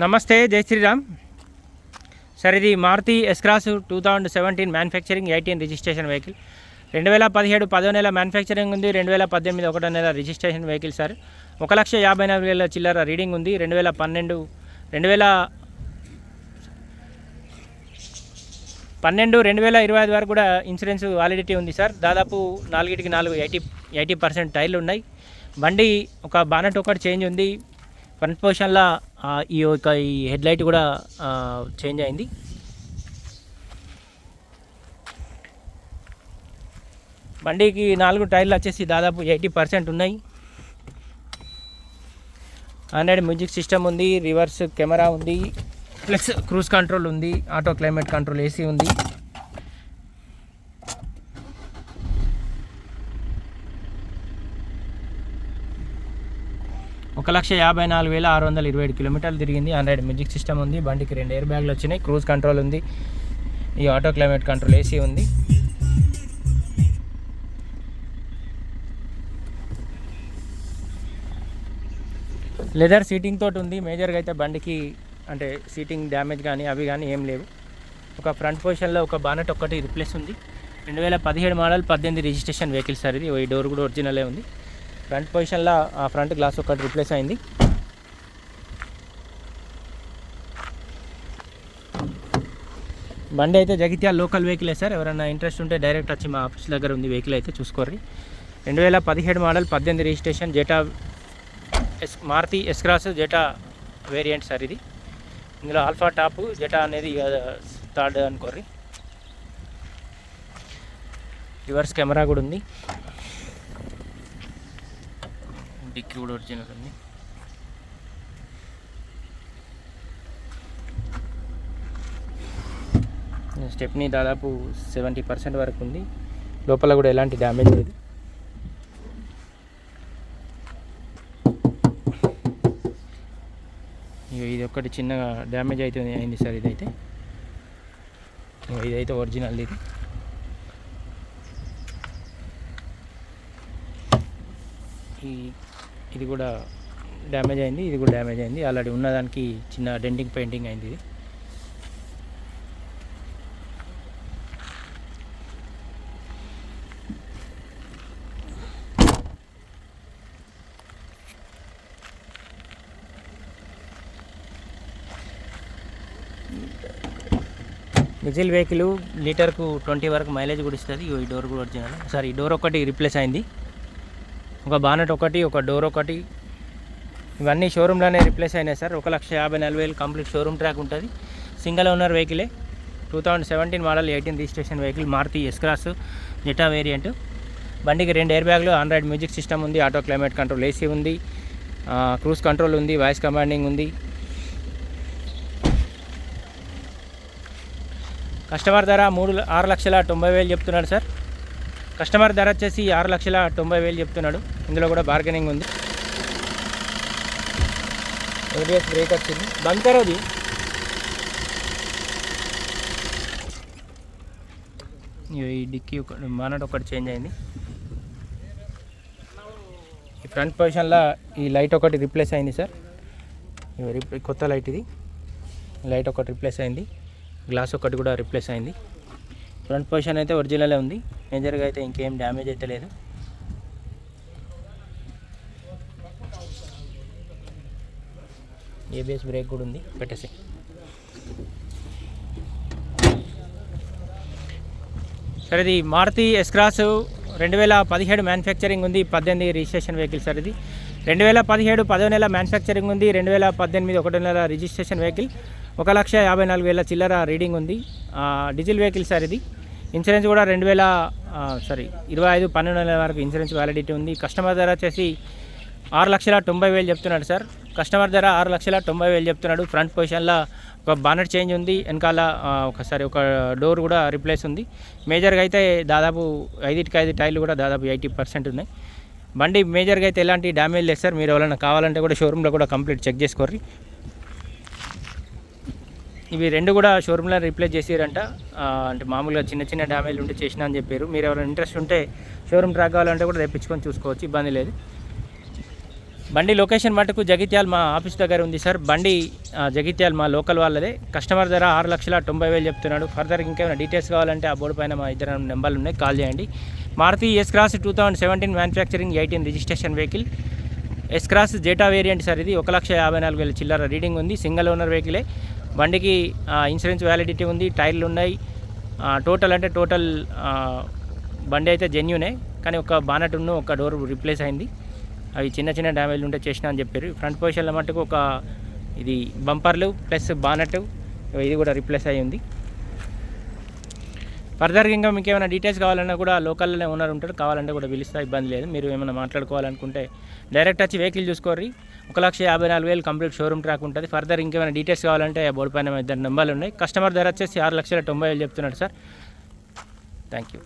నమస్తే జై శ్రీరామ్. సార్ ఇది Maruti S Cross two thousand seventeen manufacturing eighteen registration vehicle రెండు వేల పదిహేడు పదో నెల మ్యానుఫ్యాక్చరింగ్ ఉంది రెండు వేల పద్దెనిమిది ఒకటో నెల రిజిస్ట్రేషన్ వెహికల్ సార్. ఒక లక్ష యాభై నాలుగు వేల చిల్లర రీడింగ్ ఉంది రెండు వేల పన్నెండు రెండు వేల పన్నెండు రెండు వేల ఇరవై ఐదు వరకు కూడా ఇన్సూరెన్స్ వాలిడిటీ ఉంది సార్. దాదాపు నాలుగిటికి నాలుగు ఎయిటీ ఎయిటీ పర్సెంట్ టైర్లు ఉన్నాయి. బండి ఒక బానట్ ఒకటి చేంజ్ ఉంది. ఫ్రంట్ పొజిషన్లో ఈ యొక్క ఈ హెడ్లైట్ కూడా చేంజ్ అయింది. బండికి నాలుగు టైర్లు వచ్చేసి దాదాపు ఎయిటీ పర్సెంట్ ఉన్నాయి. ఆండ్రాయిడ్ మ్యూజిక్ సిస్టమ్ ఉంది రివర్స్ కెమెరా ఉంది ప్లస్ క్రూజ్ కంట్రోల్ ఉంది ఆటో క్లైమేట్ కంట్రోల్ ఏసీ ఉంది. ఒక లక్ష యాభై నాలుగు వేల ఆరు వందల ఇరవై ఏడు కిలోమీటర్లు తిరిగింది. ఆండ్రాయిడ్ మ్యూజిక్ సిస్టమ్ ఉంది. బండికి రెండు ఎయిర్ బ్యాగ్లు వచ్చినాయి. క్రూజ్ కంట్రోల్ ఉంది. ఈ ఆటో క్లైమేట్ కంట్రోల్ ఏసీ ఉంది. లెదర్ సీటింగ్ తోటి ఉంది. మేజర్గా అయితే బండికి అంటే సీటింగ్ డ్యామేజ్ కానీ అవి కానీ ఏం లేవు. ఒక ఫ్రంట్ పొజిషన్లో ఒక బానెట్ ఒక్కటి రిప్లేస్ ఉంది. రెండు వేల పదిహేడు మోడల్ పద్దెనిమిది రిజిస్ట్రేషన్ వెహికల్ సార్ ఇది. ఈ డోర్ కూడా ఒరిజినలే ఉంది. ఫ్రంట్ పొజిషన్లో ఆ ఫ్రంట్ గ్లాస్ ఒకటి రిప్లేస్ అయింది. బండి అయితే జగిత్యాల లోకల్ వెహికలే సార్. ఎవరైనా ఇంట్రెస్ట్ ఉంటే డైరెక్ట్ వచ్చి మా ఆఫీస్ దగ్గర ఉంది వెహికల్ అయితే చూసుకోర్రి. రెండు వేల పదిహేడు మోడల్ పద్దెనిమిది registration Zeta S Maruti S Cross Zeta variant sir ఇది. ఇందులో ఆల్ఫా టాప్ జెటా అనేది థర్డ్ అనుకోర్రి. రివర్స్ కెమెరా కూడా ఉంది. డిక్కి కూడా ఒరిజినల్ ఉంది స్టెప్ని దాదాపు సెవెంటీ పర్సెంట్ వరకు ఉంది. లోపల కూడా ఎలాంటి డ్యామేజ్ లేదు. ఇది ఒక్కటి చిన్నగా డ్యామేజ్ అయితే అయింది సార్ ఇదైతే. ఇదైతే ఒరిజినల్ ఇది. ఈ ఇది కూడా డ్యామేజ్ అయింది ఇది కూడా డ్యామేజ్ అయింది. ఆల్రెడీ ఉన్నదానికి చిన్న డెంటింగ్ పెయింటింగ్ అయింది ఇది. మిజిల్ వెహికల్ లీటర్కు ట్వంటీ వరకు మైలేజ్ కూడా ఇస్తుంది. ఈ డోర్ కూడా ఒరిజినల్. సారీ ఈ డోర్ ఒకటి రిప్లేస్ అయింది. ఒక బానెట్ ఒకటి ఒక డోర్ ఒకటి. ఇవన్నీ షోరూంలోనే రిప్లేస్ అయినాయి సార్. ఒక లక్ష యాభై నలభై వేలు కంప్లీట్ షోరూమ్ ట్రాక్ ఉంటుంది. Single owner వెహికలే. Two thousand seventeen model eighteen registration vehicle Maruti S Cross Zeta variant బండికి రెండు ఎయిర్ బ్యాగ్లు ఆండ్రాయిడ్ మ్యూజిక్ సిస్టమ్ ఉంది ఆటో క్లైమేట్ కంట్రోల్ ఏసీ ఉంది క్రూజ్ కంట్రోల్ ఉంది వాయిస్ కమాండింగ్ ఉంది. కస్టమర్ ధర మూడు ఆరు లక్షల తొంభై వేలు చెప్తున్నాడు సార్. కస్టమర్ ధర వచ్చేసి ఆరు లక్షల తొంభై వేలు చెప్తున్నాడు. ఇందులో కూడా బార్గెనింగ్ ఉంది. ఏబిఎస్ బ్రేక్ వచ్చింది. బంద్ కరోది ఈ డిక్కీ ఒక మానట్ ఒకటి చేంజ్ అయింది. ఈ ఫ్రంట్ పొజిషన్లో ఈ లైట్ ఒకటి రిప్లేస్ అయింది సార్. కొత్త లైట్ ఇది. లైట్ ఒకటి రిప్లేస్ అయింది. గ్లాస్ ఒకటి కూడా రిప్లేస్ అయింది. ఫ్రంట్ పొజిషన్ అయితే ఒరిజినలే ఉంది. మేజర్గా అయితే ఇంకేం డ్యామేజ్ అయితే లేదు. ఏబిఎస్ బ్రేక్ కూడా ఉంది పెట్టేసి సరే ఇది మారుతి ఎస్క్రాస్ రెండు వేల పదిహేడు మ్యానుఫ్యాక్చరింగ్ ఉంది పద్దెనిమిది రిజిస్ట్రేషన్ వెహికల్ సార్ ఇది. రెండు వేల పదిహేడు పదో నెల మ్యానుఫ్యాక్చరింగ్ ఉంది రెండు వేల పద్దెనిమిది ఒకటో నెల రిజిస్ట్రేషన్ వెహికల్ ఒక లక్ష యాభై నాలుగు వేల చిల్లర రీడింగ్ ఉంది. డీజిల్ వెహికల్ సార్ ఇది. ఇన్సూరెన్స్ కూడా రెండు వేల సారీ ఇరవై ఐదు పన్నెండు నెలల వరకు ఇన్సూరెన్స్ వ్యాలిడిటీ ఉంది. కస్టమర్ ధర వచ్చేసి ఆరు లక్షల తొంభై వేలు చెప్తున్నాడు సార్. కస్టమర్ ధర ఆరు లక్షల తొంభై వేలు చెప్తున్నాడు. ఫ్రంట్ పొజిషన్లో ఒక బానెట్ చేంజ్ ఉంది. వెనకాల ఒకసారి ఒక డోర్ కూడా రిప్లేస్ ఉంది. మేజర్గా అయితే దాదాపు ఐదుటికి ఐదు టైర్లు కూడా దాదాపు ఎయిటీ పర్సెంట్ ఉన్నాయి. బండి మేజర్గా అయితే ఎలాంటి డ్యామేజ్ లేదు సార్. మీరు ఎవరైనా కావాలంటే కూడా షోరూంలో కూడా కంప్లీట్ చెక్ చేసుకోర్రి. ఇవి రెండు కూడా షోరూంలో రీప్లేస్ చేసారంట. అంటే మామూలుగా చిన్న చిన్న డ్యామేజ్ ఉంటే చేసినా అని చెప్పారు. మీరు ఎవరైనా ఇంట్రెస్ట్ ఉంటే షోరూమ్ ట్రాక్ కావాలంటే కూడా తెప్పించుకొని చూసుకోవచ్చు ఇబ్బంది లేదు. బండి లొకేషన్ మటుకు జగిత్యాల మా ఆఫీస్ దగ్గర ఉంది సార్. బండి జగిత్యాల మా లోకల్ వాళ్ళదే. కస్టమర్ ధర ఆరు లక్షల తొంభై వేలు చెప్తున్నాడు. ఫర్దర్ ఇంకేమైనా డీటెయిల్స్ కావాలంటే ఆ బోర్డు పైన మా ఇద్దరు నెంబర్లు ఉన్నాయి. కాల్ చేయండి. Maruti S cross two thousand seventeen manufacturing eighteen registration vehicle S cross Zeta variant sir ఇది. ఒక లక్ష యాభై నాలుగు వేల చిల్లర రీడింగ్ ఉంది. సింగిల్ ఓనర్ వెహికలే బండికి ఇన్సూరెన్స్ వ్యాలిడిటీ ఉంది టైర్లు ఉన్నాయి. టోటల్ అంటే టోటల్ బండి అయితే జెన్యునే కానీ ఒక బానట్ ఉన్న ఒక డోర్ రిప్లేస్ అయింది. అవి చిన్న చిన్న డ్యామేజ్లు ఉంటే చేసిన అని చెప్పారు. ఫ్రంట్ పొజిషన్లో మట్టుకు ఒక ఇది బంపర్లు ప్లస్ బానట్ ఇది కూడా రిప్లేస్ అయ్యి ఉంది. ఫర్దర్గా ఇంకా మీకు ఏమైనా డీటెయిల్స్ కావాలన్నా కూడా లోకల్లోనే ఓనర్ ఉంటారు. కావాలంటే కూడా పిలుస్తా ఇబ్బంది లేదు. మీరు ఏమైనా మాట్లాడుకోవాలనుకుంటే డైరెక్ట్ వచ్చి వెహికల్ చూసుకోర్రీ. ఒక లక్ష యాభై నాలుగు వేలు కంప్లీట్ షోరూమ్ ట్రాక్ ఉంటుంది. ఫర్దర్ ఇంకేమైనా డీటెయిల్స్ కావాలంటే బోర్డు పైన ఇద్దరు నెంబర్లు ఉన్నాయి. కస్టమర్ ధర వచ్చేసి ఆరు లక్షల తొంభై వేలు చెప్తున్నాడు సార్. Thank you